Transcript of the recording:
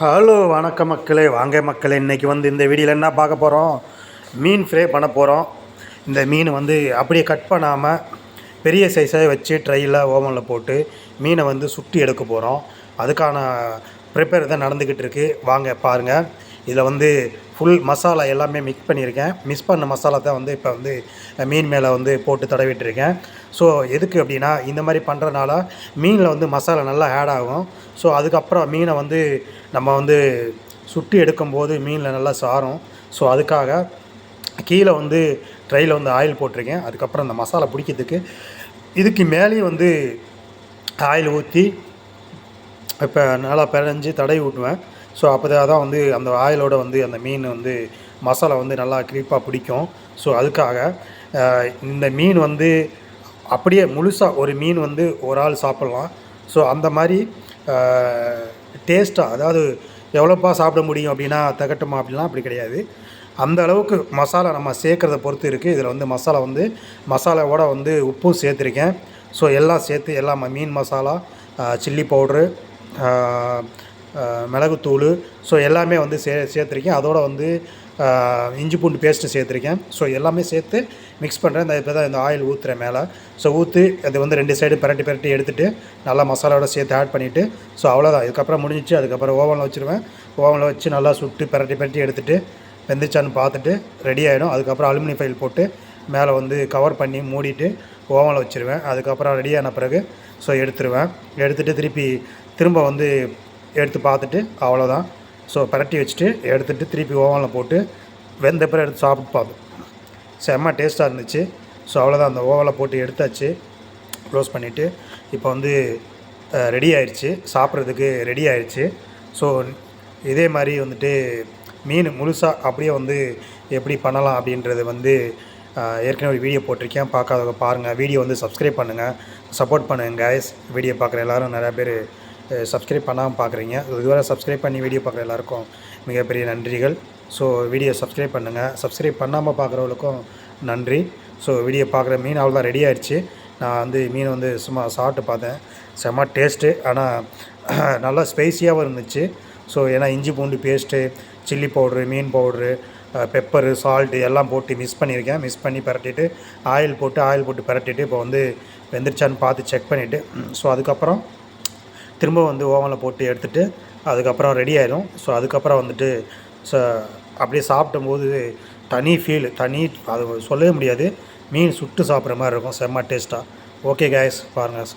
Hello வணக்கம் மக்களே வாங்க மக்களே இன்றைக்கி வந்து இந்த வீடியோவில் என்ன பார்க்க போகிறோம் மீன் ஃப்ரை பண்ண போகிறோம் இந்த மீன் வந்து அப்படியே கட் பண்ணாமல் பெரிய சைஸாக வச்சு ட்ரையில் ஓவனில் போட்டு மீனை வந்து சுட்டி எடுக்க போகிறோம் அதுக்கான ப்ரிப்பேர் தான் நடந்துக்கிட்டு இருக்குது வாங்க பாருங்கள் இதில் வந்து ஃபுல் மசாலா எல்லாமே மிக்ஸ் பண்ணியிருக்கேன். மிக்ஸ் பண்ண மசாலா தான் வந்து இப்போ வந்து மீன் மேலே வந்து போட்டு தடவிட்டுருக்கேன். ஸோ எதுக்கு அப்படின்னா இந்த மாதிரி பண்ணுறதுனால மீனில் வந்து மசாலா நல்லா ஆட் ஆகும். ஸோ அதுக்கப்புறம் மீனை வந்து நம்ம வந்து சுட்டி எடுக்கும்போது மீனில் நல்லா சாரும் ஸோ அதுக்காக கீழே வந்து ட்ரையில் வந்து ஆயில் போட்டிருக்கேன். அதுக்கப்புறம் அந்த மசாலா பிடிக்கிறதுக்கு இதுக்கு மேலேயும் வந்து ஆயில் ஊற்றி இப்போ நல்லா பிணைஞ்சு தடவி விட்டுவேன் ஸோ அப்போ தான் வந்து அந்த ஆயிலோட வந்து அந்த மீன் வந்து மசாலா வந்து நல்லா கிரீப்பாக பிடிக்கும். ஸோ அதுக்காக இந்த மீன் வந்து அப்படியே முழுசாக ஒரு மீன் வந்து ஒரு ஆள் சாப்பிட்லாம். ஸோ அந்த மாதிரி டேஸ்ட்டாக அதாவது எவ்வளோப்பா சாப்பிட முடியும் அப்படின்னா தகட்டுமா அப்படிலாம் அப்படி கிடையாது. அந்த அளவுக்கு மசாலா நம்ம சேர்க்குறத பொறுத்து இருக்குது இதில் வந்து மசாலா வந்து மசாலாவோட வந்து உப்பும் சேர்த்துருக்கேன். ஸோ எல்லாம் சேர்த்து எல்லாம் மீன் மசாலா சில்லி பவுட்ரு மிளகுத்தூள். ஸோ எல்லாமே வந்து சே சேர்த்துருக்கேன். அதோடு வந்து இஞ்சி பூண்டு பேஸ்ட்டு சேர்த்துருக்கேன். ஸோ எல்லாமே சேர்த்து மிக்ஸ் பண்ணுறேன் இந்த இப்போ தான் இந்த ஆயில் ஊற்றுறேன் மேலே. ஸோ ஊற்றி அது வந்து ரெண்டு சைடு பரட்டி பரட்டி எடுத்துகிட்டு நல்லா மசாலாவோட சேர்த்து ஆட் பண்ணிவிட்டு ஸோ அவ்வளோதான் இதுக்கப்புறம் முடிஞ்சிச்சு. அதுக்கப்புறம் ஓவனில் வச்சுருவேன். ஓவனில் வச்சு நல்லா சுட்டு பரட்டி பரட்டி எடுத்துகிட்டு வெந்துச்சான்னு பார்த்துட்டு ரெடி ஆகிடும் அதுக்கப்புறம் அலுமினி ஃபைல் போட்டு மேலே வந்து கவர் பண்ணி மூடிட்டு ஓவனில் வச்சுருவேன். அதுக்கப்புறம் ரெடியான பிறகு ஸோ எடுத்துருவேன். எடுத்துகிட்டு திருப்பி திரும்ப வந்து எடுத்து பார்த்துட்டு அவ்வளோதான் ஸோ பரட்டி வச்சுட்டு எடுத்துகிட்டு திருப்பி ஓவனில் போட்டு வெந்த பிறகு எடுத்து சாப்பிட்டு பார்த்தோம் செம்ம டேஸ்ட்டாக இருந்துச்சு. ஸோ அவ்வளோதான் அந்த ஓவனில் போட்டு எடுத்தாச்சு. க்ளோஸ் பண்ணிவிட்டு இப்போ வந்து ரெடி ஆயிடுச்சு சாப்பிட்றதுக்கு ரெடி ஆயிடுச்சு ஸோ இதே மாதிரி வந்துட்டு மீன் முழுசாக அப்படியே வந்து எப்படி பண்ணலாம் அப்படின்றது வந்து ஏற்கனவே ஒரு வீடியோ போட்டிருக்கேன். பார்க்காதவங்க பாருங்கள் வீடியோ வந்து சப்ஸ்கிரைப் பண்ணுங்கள் சப்போர்ட் பண்ணுங்கள் கைஸ் வீடியோ பார்க்குற எல்லோரும் நிறையா பேர் சப்ஸ்கிரைப் பண்ணாமல் பார்க்குறீங்க இதுவரை சப்ஸ்கிரைப் பண்ணி வீடியோ பார்க்குற எல்லாருக்கும் மிகப்பெரிய நன்றிகள். ஸோ வீடியோ சப்ஸ்கிரைப் பண்ணுங்கள் சப்ஸ்கிரைப் பண்ணாமல் பார்க்குறவங்களுக்கும் நன்றி. ஸோ வீடியோ பார்க்குற மீன் அவ்வளோதான் ரெடி ஆயிடுச்சு. நான் வந்து மீன் வந்து சும்மா சாப்பிட்டு பார்த்தேன். செம்ம டேஸ்ட்டு ஆனால் நல்லா ஸ்பைஸியாகவும் இருந்துச்சு. ஸோ ஏன்னா இஞ்சி பூண்டு பேஸ்ட்டு சில்லி பவுட்ரு மீன் பவுட்ரு பெப்பரு சால்ட்டு எல்லாம் போட்டு மிக்ஸ் பண்ணியிருக்கேன். மிக்ஸ் பண்ணி பரட்டிட்டு ஆயில் போட்டு ஆயில் போட்டு பரட்டிட்டு இப்போ வந்து வெந்துருச்சான்னு பார்த்து செக் பண்ணிவிட்டு ஸோ அதுக்கப்புறம் திரும்ப வந்து ஓவனில் போட்டு எடுத்துகிட்டு அதுக்கப்புறம் ரெடி ஆயிடும் ஸோ அதுக்கப்புறம் வந்துட்டு ச அப்படியே சாப்பிடும்போது தனி ஃபீல் தனி அது சொல்லவே முடியாது. மீன் சுட்டு சாப்பிட்ற மாதிரி இருக்கும். செம்ம டேஸ்ட்டாக ஓகே கேஸ் பாருங்கள்